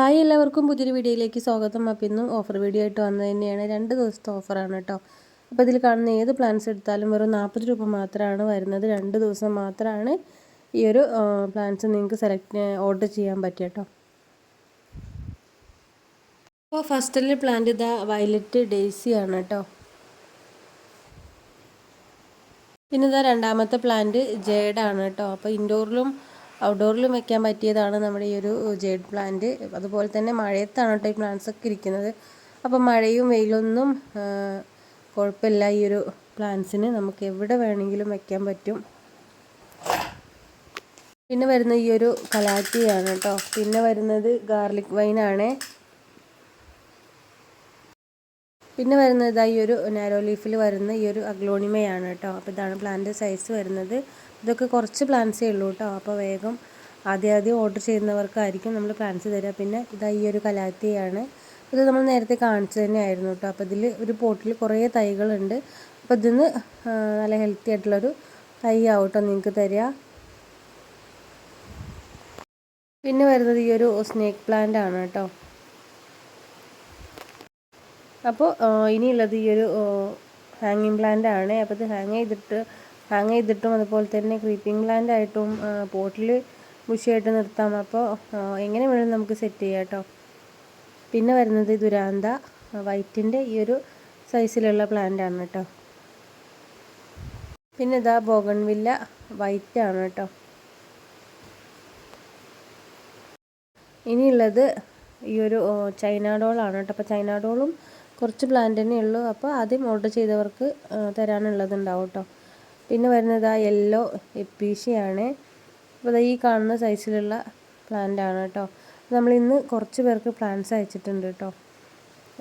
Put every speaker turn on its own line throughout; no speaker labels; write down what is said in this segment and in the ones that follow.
Hi എല്ലാവർക്കും പുതിയൊരു വീഡിയോയിലേക്ക് സ്വാഗതം. അപ്പം ഇന്നും ഓഫർ വീഡിയോ ആയിട്ട് വന്നത് തന്നെയാണ്. രണ്ട് ദിവസത്തെ ഓഫറാണ് കേട്ടോ അപ്പോൾ ഇതിൽ കാണുന്ന ഏത് പ്ലാൻസ് എടുത്താലും വെറും നാൽപ്പത് രൂപ മാത്രമാണ് വരുന്നത്. രണ്ട് ദിവസം മാത്രമാണ് ഈ ഒരു പ്ലാൻസ് നിങ്ങൾക്ക് സെലക്ട് ഓർഡർ ചെയ്യാൻ പറ്റുക കേട്ടോ അപ്പോൾ ഫസ്റ്റിലെ പ്ലാന്റ് ഇതാ വയലറ്റ് ഡേസി ആണ് കേട്ടോ പിന്നെ ഇതാ രണ്ടാമത്തെ പ്ലാന്റ് ജേഡാണ് കേട്ടോ അപ്പോൾ ഇൻഡോറിലും ഔട്ട്ഡോറിലും വെക്കാൻ പറ്റിയതാണ് നമ്മുടെ ഈ ഒരു ജേഡ് പ്ലാന്റ് അതുപോലെ തന്നെ മഴയത്താണ് കേട്ടോ ഈ പ്ലാന്റ്സ് ഒക്കെ ഇരിക്കുന്നത്. അപ്പോൾ മഴയും വെയിലൊന്നും കുഴപ്പമില്ല ഈ ഒരു പ്ലാന്റ്സിന് നമുക്ക് എവിടെ വേണമെങ്കിലും വെക്കാൻ പറ്റും. പിന്നെ വരുന്ന ഈ ഒരു കലാറ്റിയാണ് കേട്ടോ. പിന്നെ വരുന്നത് ഗാർലിക് വൈനാണ് പിന്നെ വരുന്നത് ഈ ഒരു നാരോ ലീഫിൽ വരുന്ന ഈ ഒരു അഗ്ലോണിമയാണ് കേട്ടോ അപ്പോൾ ഇതാണ് പ്ലാന്റ് സൈസ് വരുന്നത്. ഇതൊക്കെ കുറച്ച് പ്ലാന്റ്സേ ഉള്ളൂ കേട്ടോ അപ്പോൾ വേഗം ആദ്യം ആദ്യം ഓർഡർ ചെയ്യുന്നവർക്കായിരിക്കും നമ്മൾ പ്ലാന്റ്സ് തരിക പിന്നെ ഇതാ ഈ ഒരു കലാത്തിയാണ് ഇത് നമ്മൾ നേരത്തെ കാണിച്ചു തന്നെയായിരുന്നു കേട്ടോ അപ്പോൾ ഇതിൽ ഒരു പോട്ടിൽ കുറേ തൈകളുണ്ട്. അപ്പോൾ ഇതിന്ന് നല്ല ഹെൽത്തി ആയിട്ടുള്ളൊരു തൈ ആവട്ടോ നിങ്ങൾക്ക് തരിക പിന്നെ വരുന്നത് ഈ ഒരു സ്നേക്ക് പ്ലാന്റ് ആണ് കേട്ടോ അപ്പോൾ ഇനിയുള്ളത് ഈ ഒരു ഹാങ്ങിങ് പ്ലാന്റ് ആണ്. അപ്പോൾ ഇത് ഹാങ് ചെയ്തിട്ട് ഹാങ് ചെയ്തിട്ടും അതുപോലെ തന്നെ ക്രീപ്പിംഗ് പ്ലാന്റ് ആയിട്ടും പോട്ടിൽ ബുഷിയായിട്ട് നിർത്താം. അപ്പോൾ എങ്ങനെ വേണമെങ്കിലും നമുക്ക് സെറ്റ് ചെയ്യാം കേട്ടോ. പിന്നെ വരുന്നത് ദുരാന്ത വൈറ്റിന്റെ ഈ ഒരു സൈസിലുള്ള പ്ലാന്റ് ആണ് കേട്ടോ. പിന്നെ ഇതാ ബോഗൺവില്ല വൈറ്റ് ആണ് കേട്ടോ. ഇനിയുള്ളത് ഈ ഒരു ചൈന ഡോളാണ് കേട്ടോ. അപ്പോൾ ചൈന ഡോളും കുറച്ച് പ്ലാന്റ് തന്നെ ഉള്ളൂ. അപ്പോൾ ആദ്യം ഓർഡർ ചെയ്തവർക്ക് തരാനുള്ളത് ഉണ്ടാവും കേട്ടോ പിന്നെ വരുന്നത് ആ യെല്ലോ എപ്പീഷയാണ്. അപ്പോൾ ഈ കാണുന്ന സൈസിലുള്ള പ്ലാന്റ് ആണ് കേട്ടോ നമ്മൾ ഇന്ന് കുറച്ച് പേർക്ക് പ്ലാന്റ്സ് അയച്ചിട്ടുണ്ട് കേട്ടോ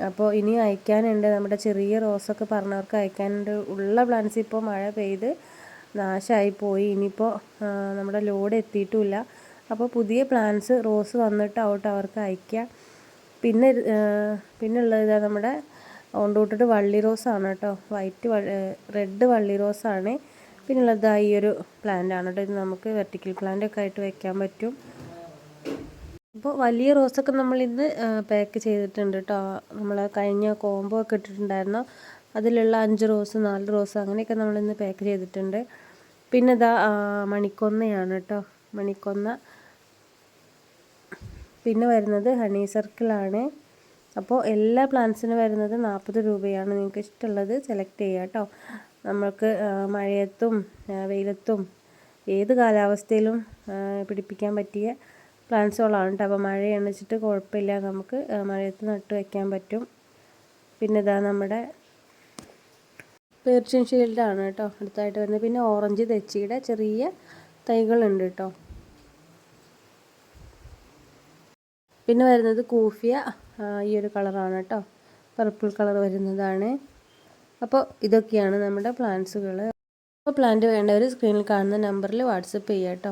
അപ്പോൾ ഇനി അയക്കാനുണ്ട്. നമ്മുടെ ചെറിയ റോസൊക്കെ പറഞ്ഞവർക്ക് അയക്കാനുണ്ട്. ഉള്ള പ്ലാന്റ്സ് ഇപ്പോൾ മഴ പെയ്ത് നാശമായി പോയി. ഇനിയിപ്പോൾ നമ്മുടെ ലോഡ് എത്തിയിട്ടുമില്ല അപ്പോൾ പുതിയ പ്ലാന്റ്സ് റോസ് വന്നിട്ട് ഔട്ട് അവർക്ക് അയക്കുക പിന്നെ പിന്നെ ഉള്ളത് നമ്മുടെ ഓണ്ടൂട്ടിട്ട് വള്ളി റോസാണ് കേട്ടോ. വൈറ്റ് റെഡ് വള്ളി റോസാണ്. പിന്നെ ഉള്ളത് ഈ ഒരു പ്ലാന്റ് ആണ് കേട്ടോ. ഇത് നമുക്ക് വെർട്ടിക്കൽ പ്ലാന്റ് ഒക്കെ ആയിട്ട് വെക്കാൻ പറ്റും. അപ്പോൾ വലിയ റോസൊക്കെ നമ്മൾ ഇന്ന് പാക്ക് ചെയ്തിട്ടുണ്ട് കേട്ടോ. നമ്മൾ കഴിഞ്ഞ കോംബോ ഒക്കെ ഇട്ടിട്ടുണ്ടായിരുന്നു. അതിലുള്ള അഞ്ച് റോസ് നാല് റോസ് അങ്ങനെയൊക്കെ നമ്മൾ ഇന്ന് പാക്ക് ചെയ്തിട്ടുണ്ട്. പിന്നെ ഇതാ മണിക്കൊന്നയാണ് കേട്ടോ. മണിക്കൊന്ന പിന്നെ വരുന്നത് ഹണി സർക്കിളാണ് അപ്പോൾ എല്ലാ പ്ലാന്റ്സിനും വരുന്നത് നാൽപ്പത് രൂപയാണ് നിങ്ങൾക്ക് ഇഷ്ടമുള്ളത്. സെലക്ട് ചെയ്യുക കേട്ടോ നമ്മൾക്ക് മഴയത്തും വെയിലത്തും ഏത് കാലാവസ്ഥയിലും പിടിപ്പിക്കാൻ പറ്റിയ പ്ലാന്റ്സുകളാണ് കേട്ടോ അപ്പോൾ മഴ വെച്ചിട്ട് കുഴപ്പമില്ല. നമുക്ക് മഴയത്ത് നട്ട് വയ്ക്കാൻ പറ്റും. പിന്നെ ഇതാ നമ്മുടെ പേർഷ്യൻ ഷീൽഡാണ് കേട്ടോ അടുത്തായിട്ട് വരുന്നത്. പിന്നെ ഓറഞ്ച് തെച്ചിയുടെ ചെറിയ തൈകളുണ്ട് കേട്ടോ പിന്നെ വരുന്നത് കൂഫിയ. ഈ ഒരു കളറാണ് കേട്ടോ. പർപ്പിൾ കളർ വരുന്നതാണ്. അപ്പോൾ ഇതൊക്കെയാണ് നമ്മുടെ പ്ലാന്റ്സുകൾ അപ്പോൾ പ്ലാന്റ് വേണ്ടവർ സ്ക്രീനിൽ കാണുന്ന നമ്പറിൽ വാട്സപ്പ് ചെയ്യാം കേട്ടോ.